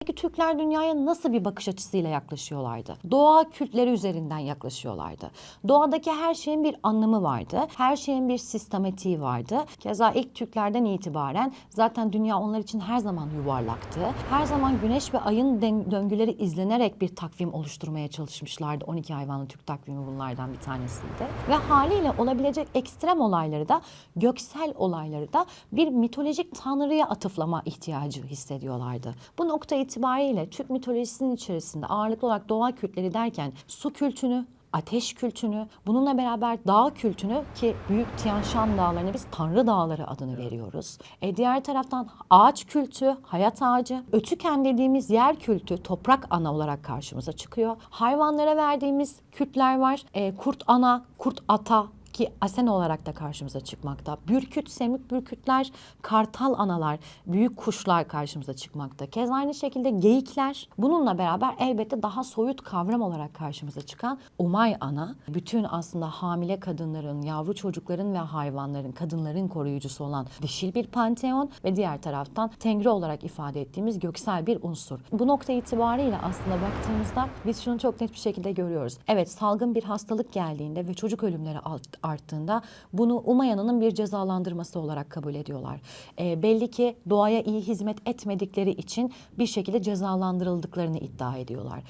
Peki Türkler dünyaya nasıl bir bakış açısıyla yaklaşıyorlardı? Doğa kültleri üzerinden yaklaşıyorlardı. Doğadaki her şeyin bir anlamı vardı. Her şeyin bir sistematiği vardı. Keza ilk Türklerden itibaren zaten dünya onlar için her zaman yuvarlaktı. Her zaman güneş ve ayın döngüleri izlenerek bir takvim oluşturmaya çalışmışlardı. 12 hayvanlı Türk takvimi bunlardan bir tanesiydi. Ve haliyle olabilecek ekstrem olayları da göksel olayları da bir mitolojik tanrıya atıflama ihtiyacı hissediyorlardı. Bu nokta itibariyle Türk mitolojisinin içerisinde ağırlıklı olarak doğa kültleri derken su kültünü, ateş kültünü, bununla beraber dağ kültünü ki Büyük Tian Shan dağlarına biz Tanrı Dağları adını veriyoruz. E diğer taraftan ağaç kültü, hayat ağacı, ötüken dediğimiz yer kültü, toprak ana olarak karşımıza çıkıyor. Hayvanlara verdiğimiz kültler var. E, kurt ana, kurt ata, ki asen olarak da karşımıza çıkmakta. Bürküt, semik bürkütler, kartal analar, büyük kuşlar karşımıza çıkmakta. Kez aynı şekilde geyikler. Bununla beraber elbette daha soyut kavram olarak karşımıza çıkan umay ana. Bütün aslında hamile kadınların, yavru çocukların ve hayvanların, kadınların koruyucusu olan dişil bir panteon ve diğer taraftan tengri olarak ifade ettiğimiz göksel bir unsur. Bu nokta itibariyle aslında baktığımızda biz şunu çok net bir şekilde görüyoruz. Evet salgın bir hastalık geldiğinde ve çocuk ölümleri arttığında bunu Umayyan'ın bir cezalandırması olarak kabul ediyorlar. Ee, belli ki doğaya iyi hizmet etmedikleri için bir şekilde cezalandırıldıklarını iddia ediyorlar.